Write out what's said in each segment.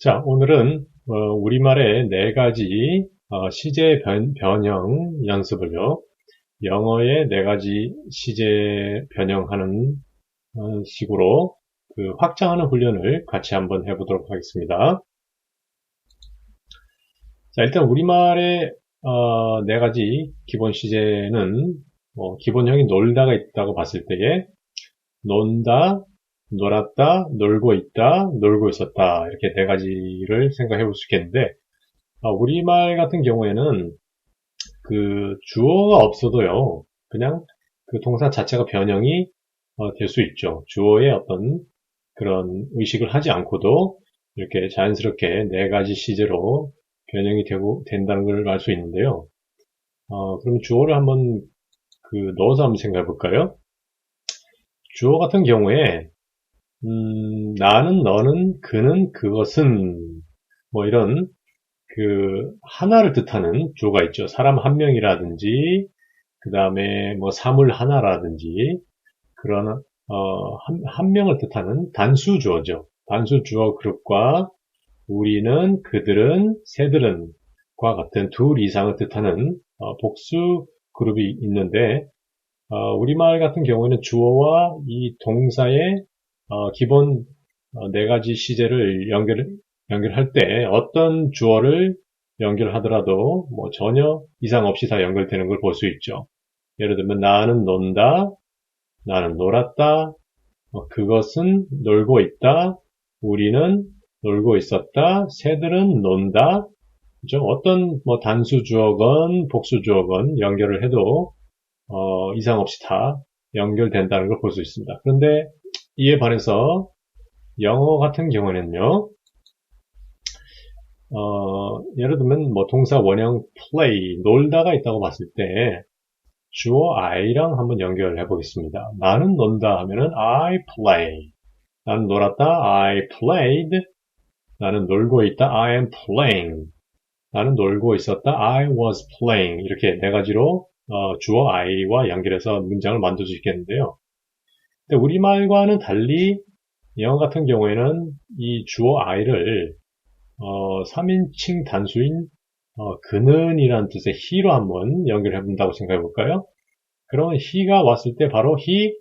자, 오늘은 어, 우리말의 네 가지 어, 시제 변, 변형 연습을요. 영어의 네 가지 시제 변형하는 어, 식으로 그 확장하는 훈련을 같이 한번 해보도록 하겠습니다. 자, 일단 우리말의 어, 네 가지 기본 시제는 어, 기본형이 놀다가 있다고 봤을 때에 논다, 놀았다, 놀고 있다, 놀고 있었다. 이렇게 네 가지를 생각해 볼 수 있겠는데 아, 우리말 같은 경우에는 그 주어가 없어도요 그냥 그 동사 자체가 변형이 어, 될 수 있죠. 주어의 어떤 그런 의식을 하지 않고도 이렇게 자연스럽게 네 가지 시제로 변형이 되고 된다는 걸 알 수 있는데요. 어, 그러면 주어를 한번 그 넣어서 한번 생각해 볼까요? 주어 같은 경우에 음, 나는, 너는, 그는, 그것은, 뭐 이런, 그, 하나를 뜻하는 주어가 있죠. 사람 한 명이라든지, 그 다음에 뭐 사물 하나라든지, 그런, 어, 한, 한 명을 뜻하는 단수 주어죠. 단수 주어 그룹과 우리는, 그들은, 새들은, 과 같은 둘 이상을 뜻하는 어, 복수 그룹이 있는데, 어, 우리말 같은 경우에는 주어와 이 동사의 어, 기본 어, 네 가지 시제를 연결, 연결할 때 어떤 주어를 연결하더라도 뭐 전혀 이상 없이 다 연결되는 걸 볼 수 있죠. 예를 들면 나는 논다, 나는 놀았다, 어, 그것은 놀고 있다, 우리는 놀고 있었다, 새들은 논다. 그죠? 어떤 뭐 단수 주어건 복수 주어건 연결을 해도 어, 이상 없이 다 연결된다는 걸 볼 수 있습니다. 그런데 이에 반해서 영어 같은 경우에는요, 어, 예를 들면 뭐 동사 원형 play, 놀다가 있다고 봤을 때 주어 I랑 한번 연결해 보겠습니다. 나는 논다 하면은 I play. 나는 놀았다. I played. 나는 놀고 있다. I am playing. 나는 놀고 있었다. I was playing. 이렇게 네 가지로 어, 주어 I와 연결해서 문장을 만들 수 있겠는데요. 근데 우리말과는 달리 영어 같은 경우에는 이 주어 I를 어, 3인칭 단수인 어, 그는이란 뜻의 he로 한번 연결해 본다고 생각해 볼까요? 그러면 he가 왔을 때 바로 he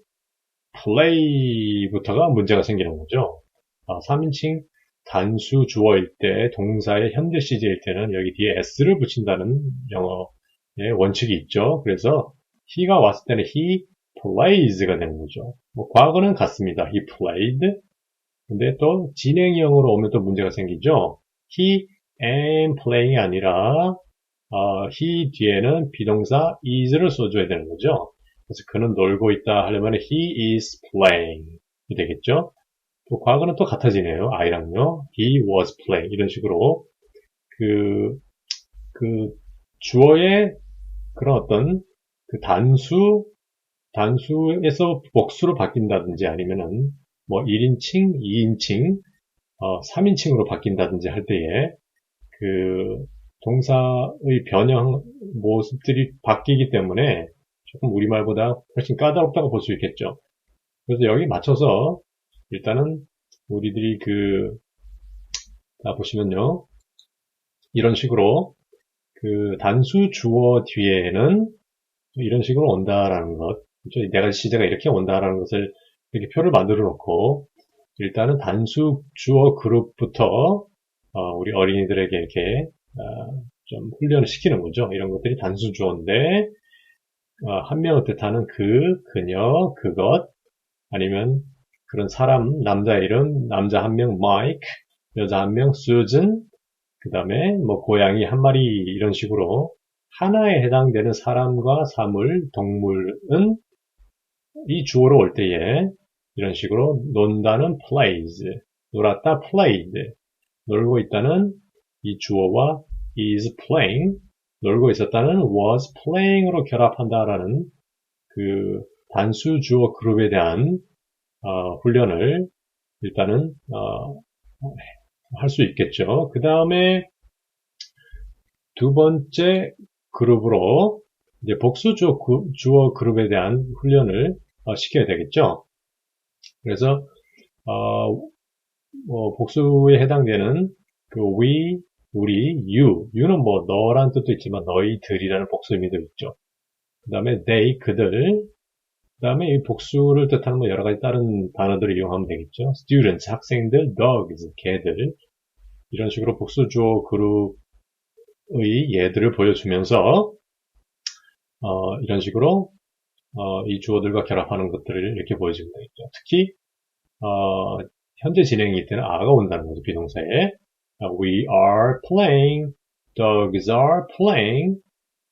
play부터가 문제가 생기는 거죠. 어, 3인칭 단수 주어일 때 동사의 현재 시제일 때는 여기 뒤에 s를 붙인다는 영어의 원칙이 있죠. 그래서 he가 왔을 때는 he plays가 되는 거죠. 뭐 과거는 같습니다. he played. 근데 또 진행형으로 오면 또 문제가 생기죠. he am playing이 아니라 어, he 뒤에는 비동사 is를 써줘야 되는 거죠. 그래서 그는 놀고 있다 하려면 he is playing 이 되겠죠. 또 과거는 또 같아지네요. I랑요. he was playing 이런 식으로 그, 그 주어의 그런 어떤 그 단수 단수에서 복수로 바뀐다든지 아니면은 뭐 1인칭, 2인칭, 어, 3인칭으로 바뀐다든지 할 때에 그 동사의 변형 모습들이 바뀌기 때문에 조금 우리말보다 훨씬 까다롭다고 볼 수 있겠죠. 그래서 여기 맞춰서 일단은 우리들이 그, 자, 보시면요. 이런 식으로 그 단수 주어 뒤에는 이런 식으로 온다라는 것. 그렇죠? 내가 시제가 이렇게 온다라는 것을 이렇게 표를 만들어 놓고 일단은 단수 주어 그룹부터 어, 우리 어린이들에게 이렇게 어, 좀 훈련을 시키는 거죠. 이런 것들이 단수 주어인데 어, 한 명을 뜻하는 그, 그녀, 그것 아니면 그런 사람, 남자 이름, 남자 한 명, 마이크, 여자 한 명, 수즌, 그 다음에 뭐 고양이 한 마리 이런 식으로 하나에 해당되는 사람과 사물, 동물은 이 주어로 올 때에 이런 식으로 논다는 plays, 놀았다 played, 놀고 있다는 이 주어와 is playing, 놀고 있었다는 was playing으로 결합한다라는 그 단수 주어 그룹에 대한 어, 훈련을 일단은 어, 할 수 있겠죠. 그 다음에 두 번째 그룹으로 이제 복수 주어, 주어 그룹에 대한 훈련을 어, 시켜야 되겠죠. 그래서 어, 뭐 복수에 해당되는 그 we, 우리, you. you는 뭐 너란 뜻도 있지만 너희들이라는 복수 의미도 있죠. 그 다음에 they, 그들. 그 다음에 이 복수를 뜻하는 뭐 여러 가지 다른 단어들을 이용하면 되겠죠. students, 학생들, dogs, 개들. 이런 식으로 복수 주어 그룹의 예들을 보여주면서 어, 이런 식으로 어, 이 주어들과 결합하는 것들을 이렇게 되겠죠. 특히 어, 현재 진행일 때는 a가 온다는 거죠. 비동사에. We are playing. Dogs are playing.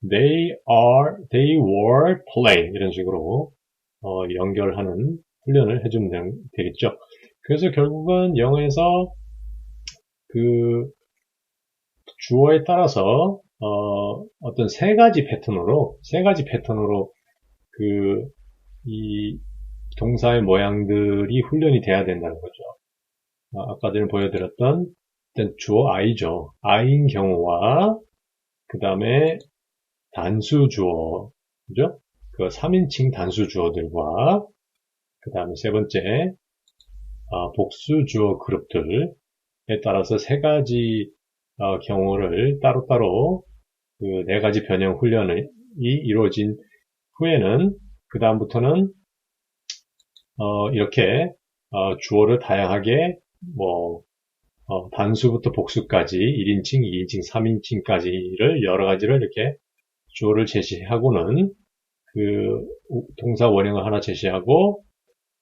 They are, they were playing. 이런 식으로 어, 연결하는 훈련을 해주면 되겠죠. 그래서 결국은 영어에서 그 주어에 따라서 어, 어떤 세 가지 패턴으로 세 가지 패턴으로 그 이 동사의 모양들이 훈련이 돼야 된다는 거죠. 아, 아까 전에 보여드렸던 일단 주어 I죠. I인 경우와 그 다음에 단수 주어 그죠? 그 3인칭 단수 주어들과 그 다음에 세 번째 아, 복수 주어 그룹들에 따라서 세 가지 어, 경우를 따로따로 그 네 가지 변형 훈련이 이루어진 후에는 그 다음부터는 어, 이렇게 어, 주어를 다양하게 뭐 어, 단수부터 복수까지 1인칭, 2인칭, 3인칭까지를 여러 가지를 이렇게 주어를 제시하고는 그 동사 원형을 하나 제시하고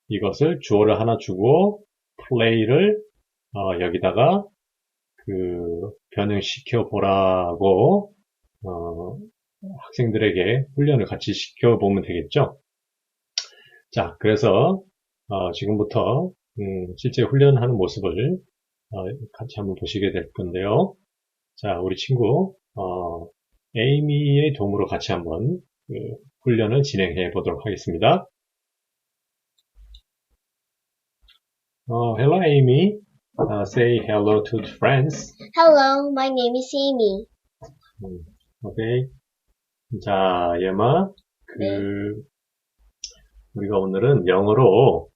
이것을 주어를 하나 주고 플레이를 어, 여기다가 그 변형시켜 보라고 어, 학생들에게 훈련을 같이 시켜보면 되겠죠. 자, 그래서 어, 지금부터 음, 실제 훈련하는 모습을 어, 같이 한번 보시게 될 건데요. 자, 우리 친구 어, 에이미의 도움으로 같이 한번 그 훈련을 진행해 보도록 하겠습니다. 어, hello, Amy. Uh, say hello to the friends. Hello, my name is Amy. 음, 오케이. 자, 예마. 그, 네. 우리가 오늘은 영어로,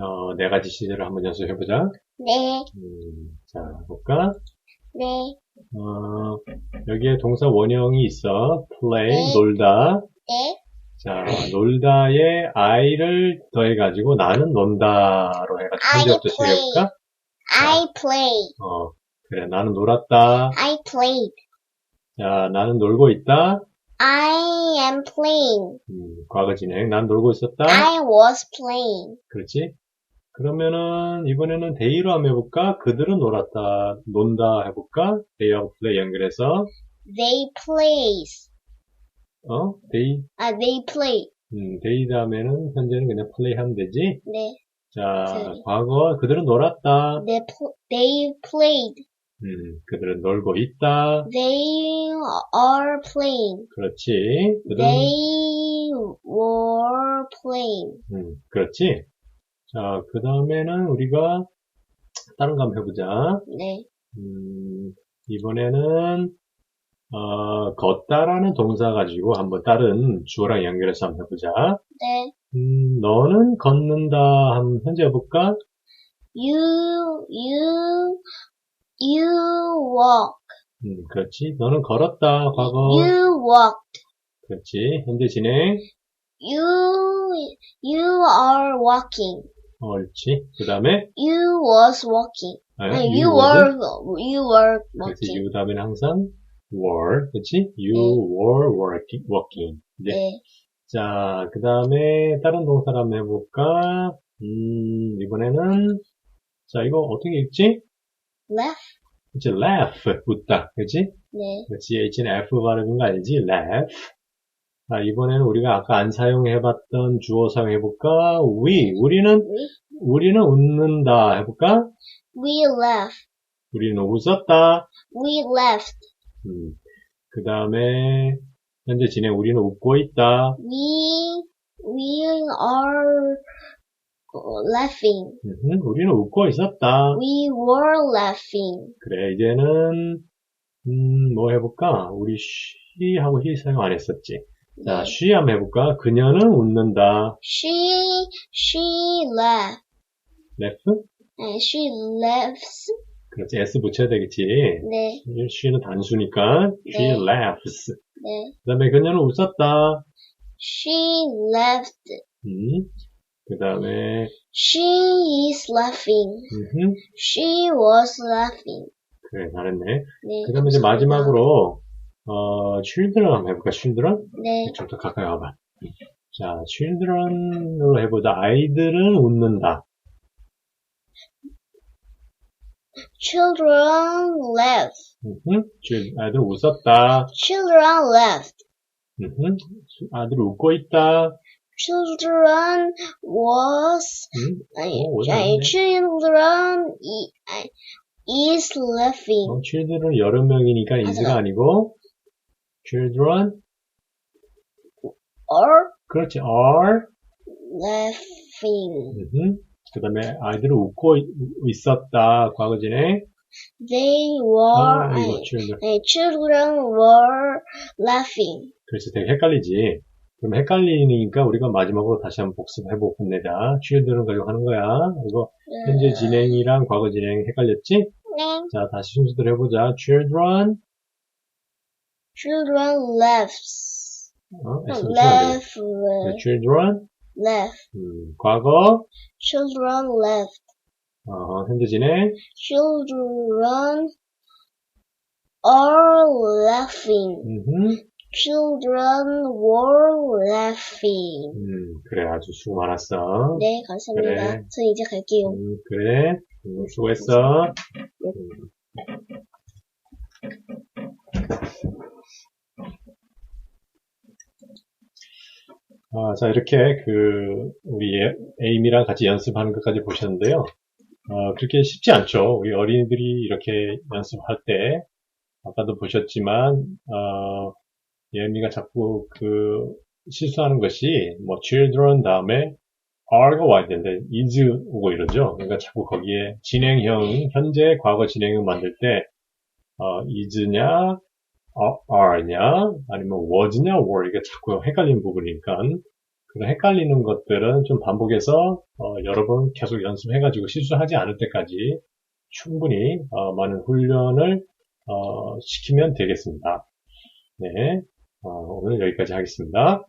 어, 네 가지 시제를 한번 연습해보자. 네, 음, 자, 볼까? 네, 어, 여기에 동사 원형이 있어. play, 네. 놀다. 네. 자, 놀다에 I를 더해가지고 나는 논다로 해가지고 현재부터. 시작해볼까? I play. 어, 그래. 나는 놀았다. I played. 자, 나는 놀고 있다. I am playing. 음, 과거 진행. 난 놀고 있었다. I was playing. 그렇지? 그러면은 이번에는 데이로 한번 해볼까? 그들은 놀았다, 논다 해볼까? 데이하고 플레이 연결해서 They plays. 어? 데이? 아, they play. 음, 데이 다음에는 현재는 그냥 플레이 하면 되지? 네, 자, 네. 과거 그들은 놀았다. they, pl- they played. 음, 그들은 놀고 있다. They are playing. 그렇지. 그들은 They were playing. 음, 그렇지. 자, 그 다음에는 우리가 다른 거 한번 해보자. 네, 음, 이번에는 어, 걷다라는 동사 가지고 한번 다른 주어랑 연결해서 한번 해보자. 네. 음, 너는 걷는다 한번 현재 해볼까? You, you, you walk. 음, 그렇지. 너는 걸었다. 과거. You walked. 그렇지. 현재 진행. You, you are walking. 어, 옳지. 그 다음에 You was walking. 아, 네, you you were, you were 그렇지. walking. you 다음에는 항상 were. 그렇지? You 네. were working. walking. 이제 네. 자, 그 다음에 다른 동사를 한번 해볼까? 음, 이번에는 자, 이거 어떻게 읽지? Left. 그치, laugh, 웃다. 그치? 네. 그치, H는 F 발음인 거 알지? laugh. 자, 이번에는 우리가 아까 안 사용해봤던 주어 사용해볼까? we, 우리는, We, 우리는 웃는다 해볼까? we left. 우리는 웃었다. We left. 음, 그 다음에, 현재 진행, 우리는 웃고 있다. We, we are laughing. 음, 우리는 웃고 있었다. We were laughing. 그래, 이제는, 음, 뭐 해볼까? 우리 she 하고 he 사용 안 했었지. 자, 네. she 한번 해볼까? 그녀는 웃는다. She, she laughed. laugh? And she laughs. 그렇지. S 붙여야 되겠지. 네, she는 단수니까 she 네. laughs. 네. 그 다음에 그녀는 웃었다. She laughed. 음. 그 다음에 She is laughing. 음, She was laughing. 그래 잘했네. 네. 그 다음에 이제. 마지막으로 어, children 한번 해볼까? children? 네, 좀 더 가까이 와봐. 자, children으로 해보자. 아이들은 웃는다. children laughed. 음, 아이들 웃었다. Children laughed. 음, 아들 웃고 있다. Children was 음, 어, children is laughing. 어, children은 여러 명이니까 is가. 아니고 children or 그렇지 are laughing. 그 다음에 아이들은 웃고 있- 있었다 과거 진행 They were 아 children children were laughing. 그래서 되게 헷갈리지 그럼 헷갈리니까 우리가 마지막으로 다시 한번 복습해보고 끝내자 children 가지고 하는 거야 이거 현재 진행이랑 과거 진행 헷갈렸지? 네. 자 다시 순서대로 해보자 children Children laughs. 어, laugh. 네, children laugh. 음, 과거 Children laughed. 어, 현재 진행 Children are laughing. 음흠. Children were laughing. 음, 그래 아주 수고 많았어 네, 감사합니다. 그래. 저 이제 갈게요. 음, 그래 음, 수고했어 아, 자, 이렇게 그, 우리 에- 에이미랑 같이 연습하는 것까지 보셨는데요. 어, 그렇게 쉽지 않죠. 우리 어린이들이 이렇게 연습할 때, 아까도 보셨지만, 어, 예미가 자꾸 그, 실수하는 것이, 뭐, children 다음에 are가 와야 되는데, is 오고 이러죠. 그러니까 자꾸 거기에 진행형, 현재, 과거 진행형 만들 때, 어, is냐, 어, are냐, 아니면 was냐, were, 이게 자꾸 헷갈리는 부분이니까, 그런 헷갈리는 것들은 좀 반복해서, 어, 여러 번 계속 연습해가지고 실수하지 않을 때까지 충분히, 어, 많은 훈련을, 어, 시키면 되겠습니다. 네. 어, 오늘 여기까지 하겠습니다.